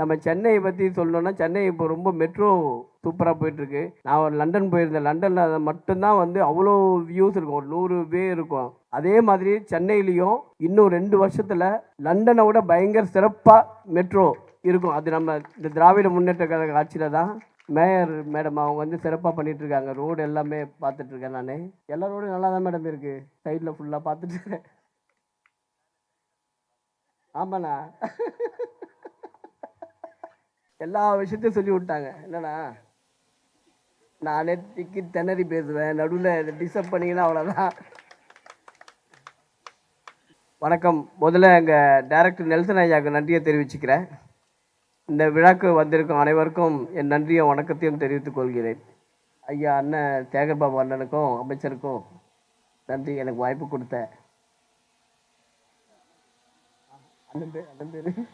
நம்ம சென்னையை பற்றி சொல்லணும்னா சென்னை இப்போ ரொம்ப மெட்ரோ சூப்பராக போயிட்டுருக்கு. நான் ஒரு லண்டன் போயிருந்தேன். லண்டனில் மட்டும்தான் வந்து அவ்வளோ வியூஸ் இருக்கும். ஒரு நூறு வே இருக்கும். அதே மாதிரி சென்னையிலையும் இன்னும் ரெண்டு வருஷத்தில் லண்டனை விட பயங்கர சிறப்பாக மெட்ரோ இருக்கும். அது நம்ம இந்த திராவிட முன்னேற்ற கழக ஆட்சியில் தான் மேயர் மேடம் அவங்க வந்து சிறப்பாக பண்ணிட்டு இருக்காங்க. ரோடு எல்லாமே பார்த்துட்டு இருக்கேன் நான். எல்லா ரோடும் நல்லா தான் மேடம் இருக்கு. சைடில் ஃபுல்லாக பார்த்துட்டு இருக்கேன். ஆமாண்ணா. எல்லா விஷயத்தையும் சொல்லி விட்டாங்க. என்னண்ணா நானே திக்கி திணறி பேசுவேன். நடுவில் டிஸ்டர்ப் பண்ணிங்கன்னா அவ்வளோதான் வணக்கம். முதல்ல எங்கள் டைரக்டர் நெல்சன் ஐயாவுக்கு நன்றியை தெரிவிச்சுக்கிறேன். இந்த விழாக்கு வந்திருக்கும் அனைவருக்கும் என் நன்றியும் வணக்கத்தையும் தெரிவித்துக் கொள்கிறேன். ஐயா அண்ணன் சேகர்பாபு அண்ணனுக்கும் அமைச்சருக்கும் நன்றி. எனக்கு வாய்ப்பு கொடுத்த. அண்ணன் பேர் அண்ணன் பேர்?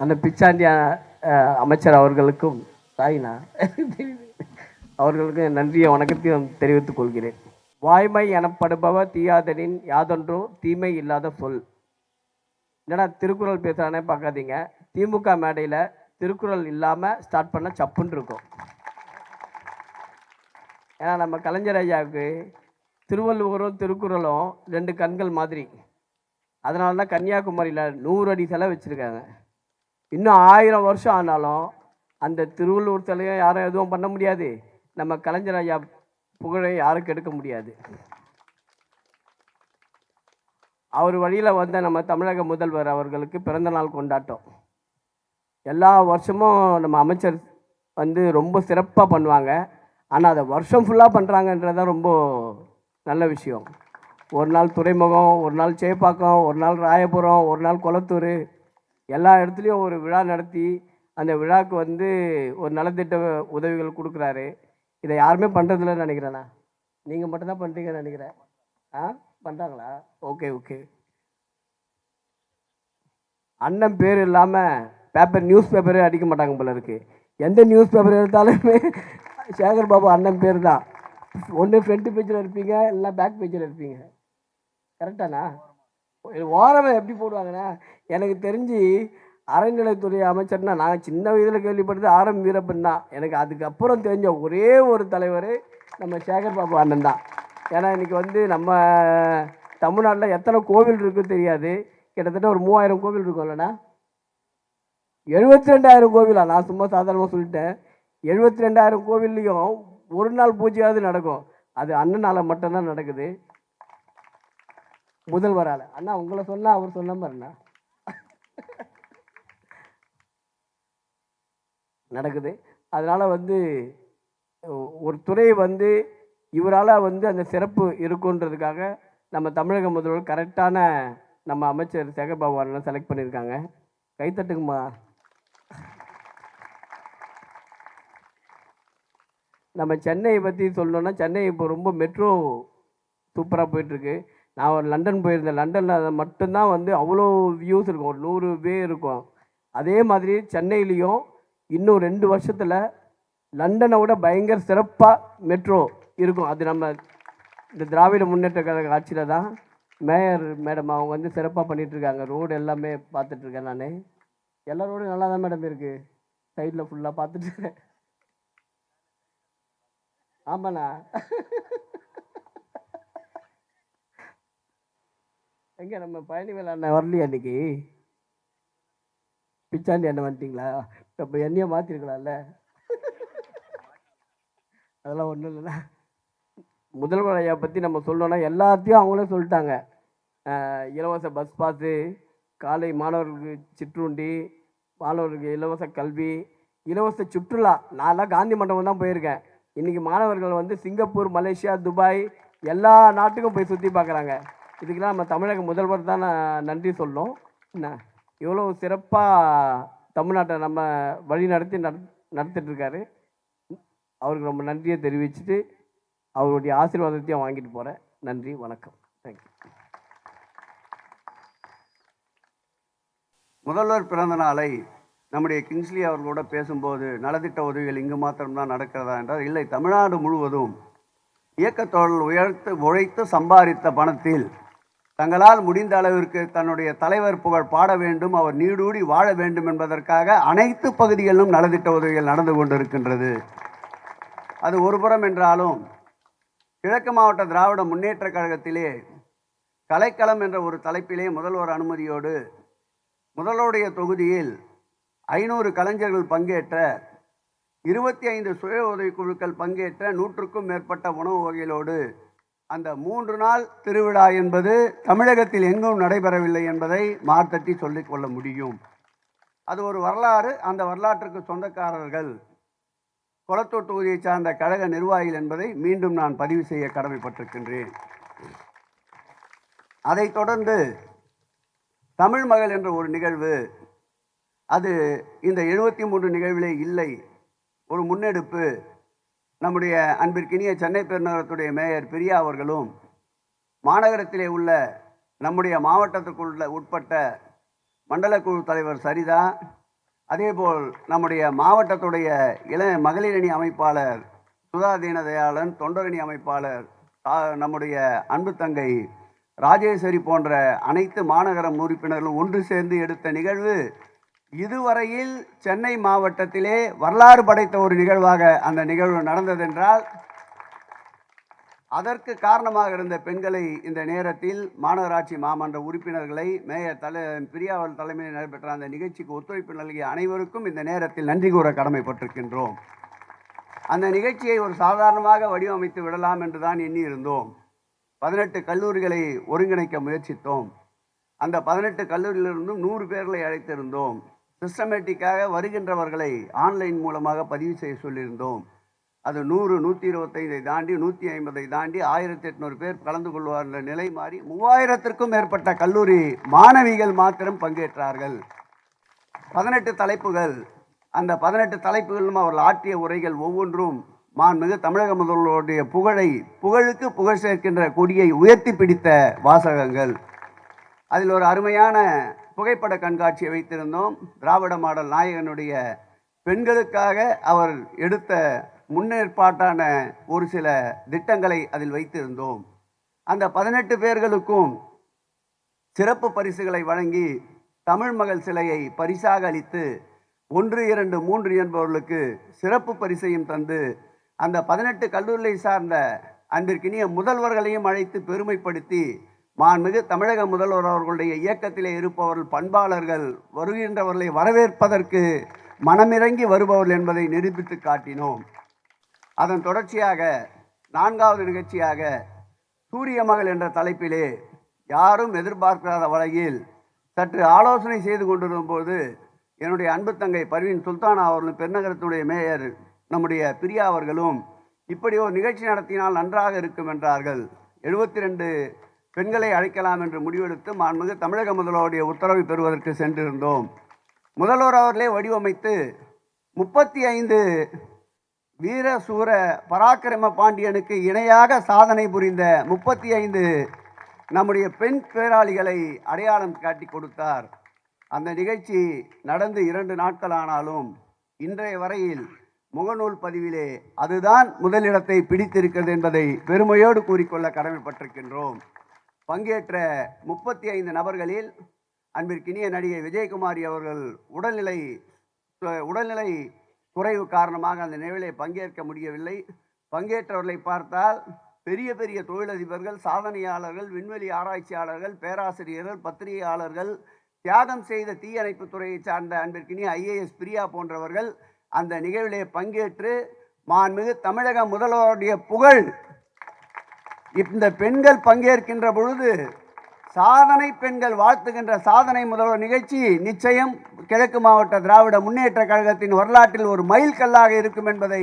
அந்த பிச்சாண்டி அமைச்சர் அவர்களுக்கும் தாயினா? அவர்களுக்கும் நன்றிய வணக்கத்தையும் தெரிவித்துக் கொள்கிறேன். வாய்மை எனப்படுபவ தீயாதனின் யாதொன்றோ தீமை இல்லாத சொல். என்னடா திருக்குறள் பேசுகிறானே பார்க்காதீங்க. திமுக மேடையில் திருக்குறள் இல்லாமல் ஸ்டார்ட் பண்ண சப்புன்னு இருக்கும். ஏன்னா நம்ம கலைஞர் ஐயாவுக்கு திருவள்ளுவரும் திருக்குறளும் ரெண்டு கண்கள் மாதிரி. அதனால தான் கன்னியாகுமரியில் நூறு அடி சிலை வச்சுருக்காங்க. இன்னும் ஆயிரம் வருஷம் ஆனாலும் அந்த திருவள்ளுவர் தலையை யாரும் எதுவும் பண்ண முடியாது. நம்ம கலைஞர் ஐயா புகழை யாரும் கெடுக்க முடியாது. அவர் வழியில் வந்த நம்ம தமிழக முதல்வர் அவர்களுக்கு பிறந்த நாள் கொண்டாட்டம். எல்லா வருஷமும் நம்ம அமைச்சர் வந்து ரொம்ப சிறப்பாக பண்ணுவாங்க. ஆனால் அதை வருஷம் ஃபுல்லாக பண்ணுறாங்கன்றது தான் ரொம்ப நல்ல விஷயம். ஒரு நாள் துறைமுகம் ஒரு நாள் சேப்பாக்கம் ஒரு நாள் ராயபுரம் ஒரு நாள் குளத்தூர் எல்லா இடத்துலையும் ஒரு விழா நடத்தி அந்த விழாவுக்கு வந்து ஒரு நலத்திட்ட உதவிகள் கொடுக்குறாரு. இதை யாருமே பண்ணுறதில்லன்னு நினைக்கிறேண்ணா. நீங்கள் மட்டும்தான் பண்ணுறீங்கன்னு நினைக்கிறேன். ஆ? பண்ணுறாங்களா ஓகே ஓகே. அண்ணன் பேர் இல்லாமல் பேப்பர் நியூஸ் பேப்பரே அடிக்க மாட்டாங்க போல இருக்கு. எந்த நியூஸ் பேப்பர் எடுத்தாலுமே சேகர் பாபு அண்ணன் பேர் தான். ஒன்று ஃப்ரண்ட் பேஜில் இருப்பீங்க இல்லை பேக் பேஜில் இருப்பீங்க. கரெக்டாண்ணா ஓரவை எப்படி போடுவாங்கண்ணா? எனக்கு தெரிஞ்சு அறநிலைத்துறை அமைச்சர்னா நான் சின்ன வயதில் கேள்விப்பட்டது ஆரம் வீரப்பன் தான். எனக்கு அதுக்கப்புறம் தெரிஞ்ச ஒரே ஒரு தலைவர் நம்ம சேகர் பாபு அண்ணன் தான். ஏன்னா இன்றைக்கி வந்து நம்ம தமிழ்நாட்டில் எத்தனை கோவில் இருக்குன்னு தெரியாது. கிட்டத்தட்ட ஒரு மூவாயிரம் கோவில் இருக்கும்லண்ணா எழுபத்தி ரெண்டாயிரம் கோவிலா? நான் சும்மா சாதாரணமாக சொல்லிட்டேன். எழுபத்தி ரெண்டாயிரம் கோவில்லையும் ஒரு நாள் பூஜையாவது நடக்கும். அது அண்ணனால் மட்டும்தான் நடக்குது. முதல்வரால் அண்ணா உங்களை சொன்னால் அவர் சொன்ன மாதிரிண்ணா நடக்குது. அதனால் வந்து ஒரு துறை வந்து இவரால் வந்து அந்த சிறப்பு இருக்குன்றதுக்காக நம்ம தமிழக முதல்வர் கரெக்டான நம்ம அமைச்சர் சேகர்பாபு அண்ணன் செலக்ட் பண்ணியிருக்காங்க. கைத்தட்டுங்கம்மா நம்ம சென்னையை பற்றி சொல்லணுன்னா சென்னை இப்போ ரொம்ப மெட்ரோ சூப்பராக போயிட்டுருக்கு நான் ஒரு லண்டன் போயிருந்தேன். லண்டனில் மட்டும்தான் வந்து அவ்வளோ வியூஸ் இருக்கும். ஒரு நூறு வே இருக்கும். அதே மாதிரி சென்னையிலையும் இன்னும் ரெண்டு வருஷத்தில் லண்டனை விட பயங்கர சிறப்பாக மெட்ரோ இருக்கும். அது நம்ம இந்த திராவிட முன்னேற்ற கழக ஆட்சியில் தான் மேயர் மேடம் அவங்க வந்து சிறப்பாக பண்ணிகிட்ருக்காங்க ரோடு எல்லாமே பார்த்துட்ருக்கேன் நான். எல்லா ரோடும் நல்லா தான் மேடம் இருக்குது சைடில் ஃபுல்லாக பார்த்துட்டு ஆமாண்ணா. எங்க நம்ம பழனிவேல் அண்ணன் வரலையா அன்னைக்கு பிச்சாண்டி அண்ணன் வந்துட்டீங்களா? இப்போ என்னையே மாற்றிருக்கலாம்ல அதெல்லாம் ஒன்றும் இல்லைண்ணா. முதல்வர் ஐயா பற்றி நம்ம சொல்லணும்னா எல்லாத்தையும் அவங்களே சொல்லிட்டாங்க. இலவச பஸ் பாஸு காலை மாணவர்களுக்கு சிற்றுண்டி மாணவர்களுக்கு இலவச கல்வி இலவச சுற்றுலா. நான்லாம் காந்தி மண்டபம் தான் போயிருக்கேன். இன்றைக்கி மாணவர்கள் வந்து சிங்கப்பூர் மலேசியா துபாய் எல்லா நாட்டுக்கும் போய் சுற்றி பார்க்குறாங்க. இதுக்கெல்லாம் நம்ம தமிழக முதல்வர் தான் நான் நன்றி சொல்லணும். என்ன? இவ்வளோ சிறப்பாக தமிழ்நாட்டை நம்ம வழி நடத்தி நடத்திட்டுருக்காரு அவருக்கு ரொம்ப நன்றியை தெரிவிச்சுட்டு அவருடைய ஆசீர்வாதத்தையும் வாங்கிட்டு போகிறேன் நன்றி வணக்கம். தேங்க்யூ முதல்வர் பிறந்த நாளை நம்முடைய கிங்ஸ்லி அவர்களோட பேசும்போது நலத்திட்ட உதவிகள் இங்கு மாத்திரம்தான் நடக்கிறதா என்றால் இல்லை தமிழ்நாடு முழுவதும் இயக்கத்தொழில் உயர்த்து உழைத்து சம்பாதித்த பணத்தில் தங்களால் முடிந்த அளவிற்கு தன்னுடைய தலைவர் புகழ் பாட வேண்டும் அவர் நீடூடி வாழ வேண்டும் என்பதற்காக அனைத்து பகுதிகளிலும் நலத்திட்ட உதவிகள் நடந்து கொண்டிருக்கின்றது. அது ஒருபுறம் என்றாலும் கிழக்கு மாவட்ட திராவிட முன்னேற்ற கழகத்திலே கலைக்களம் என்ற ஒரு தலைப்பிலே முதல்வர் அனுமதியோடு முதல்வருடைய தொகுதியில் ஐநூறு கலைஞர்கள் பங்கேற்ற இருபத்தி ஐந்து சுய உதவிக்குழுக்கள் பங்கேற்ற நூற்றுக்கும் மேற்பட்ட உணவு வகைகளோடு அந்த மூன்று நாள் திருவிழா என்பது தமிழகத்தில் எங்கும் நடைபெறவில்லை என்பதை மார்த்தட்டி சொல்லிக் கொள்ள முடியும். அது ஒரு வரலாறு. அந்த வரலாற்றுக்கு சொந்தக்காரர்கள் கொளத்தூர் தொகுதியை சார்ந்த கழக நிர்வாகிகள் என்பதை மீண்டும் நான் பதிவு செய்ய கடமைப்பட்டிருக்கின்றேன். அதைத் தொடர்ந்து தமிழ் மகள் என்ற ஒரு நிகழ்வு அது இந்த எழுபத்தி மூன்று நிகழ்விலே இல்லை. ஒரு முன்னெடுப்பு நம்முடைய அன்பிற்கினிய சென்னை பெருநகரத்துடைய மேயர் பிரியா அவர்களும் மாநகரத்திலே உள்ள நம்முடைய மாவட்டத்துக்குள்ள உட்பட்ட மண்டல குழு தலைவர் சரிதா அதேபோல் நம்முடைய மாவட்டத்துடைய இள மகளிரணி அமைப்பாளர் சுதா தீனதயாளன் தொண்டரணி அமைப்பாளர் நம்முடைய அன்பு தங்கை ராஜேஸ்வரி போன்ற அனைத்து மாநகரம் உறுப்பினர்களும் ஒன்று சேர்ந்து எடுத்த நிகழ்வு இதுவரையில் சென்னை மாவட்டத்திலே வரலாறு படைத்த ஒரு நிகழ்வாக அந்த நிகழ்வு நடந்ததென்றால் அதற்கு காரணமாக இருந்த பெண்களை இந்த நேரத்தில் மாநகராட்சி மாமன்ற உறுப்பினர்களை மேயர் தலை பிரியாவல் தலைமையில் நடைபெற்ற அந்த நிகழ்ச்சிக்கு ஒத்துழைப்பு நல்கிய அனைவருக்கும் இந்த நேரத்தில் நன்றி கூற கடமைப்பட்டிருக்கின்றோம். அந்த நிகழ்ச்சியை ஒரு சாதாரணமாக வடிவமைத்து விடலாம் என்று தான் எண்ணியிருந்தோம். பதினெட்டு கல்லூரிகளை ஒருங்கிணைக்க முயற்சித்தோம். அந்த பதினெட்டு கல்லூரியிலிருந்தும் நூறு பேர்களை அழைத்திருந்தோம். சிஸ்டமேட்டிக்காக வருகின்றவர்களை ஆன்லைன் மூலமாக பதிவு செய்ய சொல்லியிருந்தோம். அது நூறு நூற்றி இருபத்தைந்தை தாண்டி நூற்றி ஐம்பதை தாண்டி ஆயிரத்தி எட்நூறு பேர் கலந்து கொள்வார் என்ற நிலை மாறி மூவாயிரத்திற்கும் மேற்பட்ட கல்லூரி மாணவிகள் மாத்திரம் பங்கேற்றார்கள். பதினெட்டு தலைப்புகள். அந்த பதினெட்டு தலைப்புகளும் அவர்கள் ஆற்றிய உரைகள் ஒவ்வொன்றும் மாண்புமிகு தமிழக முதல்வருடைய புகழை புகழுக்கு புகழ் சேர்க்கின்ற கொடியை உயர்த்தி பிடித்த வாசகங்கள். அதில் ஒரு அருமையான புகைப்பட கண்காட்சியை வைத்திருந்தோம். திராவிட மாடல் நாயகனுடைய பெண்களுக்காக அவர் எடுத்த முன்னேற்பாட்டான ஒரு சில திட்டங்களை அதில் வைத்திருந்தோம். அந்த பதினெட்டு பேர்களுக்கும் சிறப்பு பரிசுகளை வழங்கி தமிழ் மகள் சிலையை பரிசாக அளித்து ஒன்று இரண்டு மூன்று என்பவர்களுக்கு சிறப்பு பரிசையும் தந்து அந்த பதினெட்டு கல்லூரியை சார்ந்த அன்பிற்கினிய முதல்வர்களையும் அழைத்து பெருமைப்படுத்தி மாண்புமிகு தமிழக முதல்வர் அவர்களுடைய இயக்கத்திலே இருப்பவர்கள் பண்பாளர்கள் வருகின்றவர்களை வரவேற்பதற்கு மனமிறங்கி வருபவர்கள் என்பதை நிரூபித்து காட்டினோம். அதன் தொடர்ச்சியாக நான்காவது நிகழ்ச்சியாக சூரிய மகள் என்ற தலைப்பிலே யாரும் எதிர்பார்க்காத வகையில் சற்று ஆலோசனை செய்து கொண்டிருந்த போது என்னுடைய அன்பு தங்கை பர்வீன் சுல்தானா அவர்களும் பெருநகரத்துடைய மேயர் நம்முடைய பிரியா அவர்களும் இப்படி ஒரு நிகழ்ச்சி நடத்தினால் நன்றாக இருக்கும் என்றார்கள். எழுபத்தி ரெண்டு பெண்களை அழைக்கலாம் என்று முடிவெடுத்து மாண்புமிகு தமிழக முதல்வருடைய உத்தரவை பெறுவதற்கு சென்றிருந்தோம். முதல்வர் அவர்களே வடிவமைத்து முப்பத்தி ஐந்து வீர சூர பராக்கிரம பாண்டியனுக்கு இணையாக சாதனை புரிந்த முப்பத்தி ஐந்து நம்முடைய பெண் பேராளிகளை அடையாளம் காட்டி கொடுத்தார். அந்த நிகழ்ச்சி நடந்து இரண்டு நாட்கள் ஆனாலும் இன்றைய வரையில் முகநூல் பதிவிலே அதுதான் முதலிடத்தை பிடித்திருக்கிறது என்பதை பெருமையோடு கூறிக்கொள்ள கடமைப்பட்டிருக்கின்றோம். பங்கேற்ற முப்பத்தி ஐந்து நபர்களில் அன்பிற்கினிய நடிகை விஜயகுமாரி அவர்கள் உடல்நிலை உடல்நிலை குறைவு காரணமாக அந்த நிகழ்விலே பங்கேற்க முடியவில்லை. பங்கேற்றவர்களை பார்த்தால் பெரிய பெரிய தொழிலதிபர்கள் சாதனையாளர்கள் விண்வெளி ஆராய்ச்சியாளர்கள் பேராசிரியர்கள் பத்திரிகையாளர்கள் தியாகம் செய்த தீயணைப்பு துறையை சார்ந்த அன்பிற்கினி ஐஏஎஸ் பிரியா போன்றவர்கள் அந்த நிகழ்விலே பங்கேற்று மாண்புமிகு தமிழக முதல்வருடைய புகழ் இந்த பெண்கள் பங்கேற்கின்ற பொழுது சாதனை பெண்கள் வாழ்த்துகின்ற சாதனை முதல்வர் நிகழ்ச்சி நிச்சயம் கிழக்கு மாவட்ட திராவிட முன்னேற்ற கழகத்தின் வரலாற்றில் ஒரு மைல்கல்லாக இருக்கும் என்பதை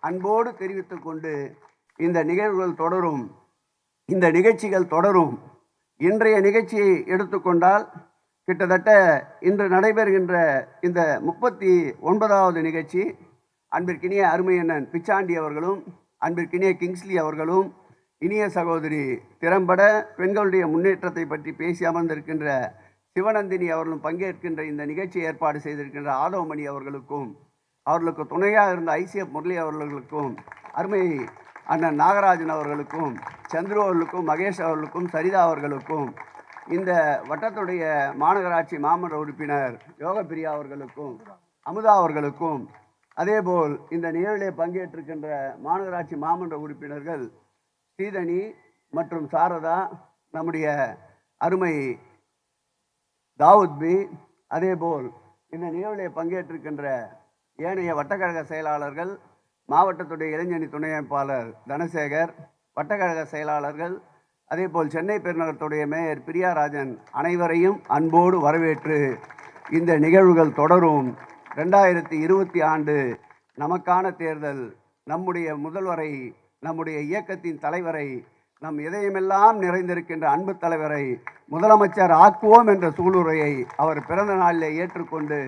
அன்போடு தெரிவித்துக் கொண்டு இந்த நிகழ்வுகள் தொடரும். இந்த நிகழ்ச்சிகள் தொடரும். இன்றைய நிகழ்ச்சியை எடுத்துக்கொண்டால் கிட்டத்தட்ட இன்று நடைபெறுகின்ற இந்த முப்பத்தி ஒன்பதாவது நிகழ்ச்சி. அன்பிற்கினிய அருமையண்ணன் பிச்சாண்டி அவர்களும் அன்பிற்கினிய கிங்ஸ்லி அவர்களும் இனிய சகோதரி திறம்பட பெண்களுடைய முன்னேற்றத்தை பற்றி பேசி அமர்ந்திருக்கின்ற சிவநந்தினி அவர்களும் பங்கேற்கின்ற இந்த நிகழ்ச்சி ஏற்பாடு செய்திருக்கின்ற ஆதவமணி அவர்களுக்கும் அவர்களுக்கு துணையாக இருந்த ஐசிஎஃப் முரளி அவர்களுக்கும் அருமை அண்ணன் நாகராஜன் அவர்களுக்கும் சந்துரு அவர்களுக்கும் மகேஷ் அவர்களுக்கும் சரிதா அவர்களுக்கும் இந்த வட்டத்துடைய மாநகராட்சி மாமன்ற உறுப்பினர் யோகப்பிரியா அவர்களுக்கும் அமுதா அவர்களுக்கும் அதேபோல் இந்த நிகழ்விலே பங்கேற்றிருக்கின்ற மாநகராட்சி மாமன்ற உறுப்பினர்கள் சீதனி மற்றும் சாரதா நம்முடைய அருமை தாவூத்பி அதேபோல் இந்த நிகழ்வில் பங்கேற்றிருக்கின்ற ஏனைய வட்டக்கழக செயலாளர்கள் மாவட்டத்துடைய இளைஞணி துணை அமைப்பாளர் தனசேகர் வட்டக்கழக செயலாளர்கள் அதேபோல் சென்னை பெருநகரத்துடைய மேயர் பிரியாராஜன் அனைவரையும் அன்போடு வரவேற்று இந்த நிகழ்வுகள் தொடரும். ரெண்டாயிரத்தி இருபத்தி ஆண்டு நமக்கான தேர்தல் நம்முடைய முதல்வரை நம்முடைய இயக்கத்தின் தலைவரை நம் இதயமெல்லாம் நிறைந்திருக்கின்ற அன்பு தலைவரை முதலமைச்சர் ஆக்குவோம் என்ற சூளுரையை அவர் பிறந்த நாளிலே ஏற்றுக்கொண்டு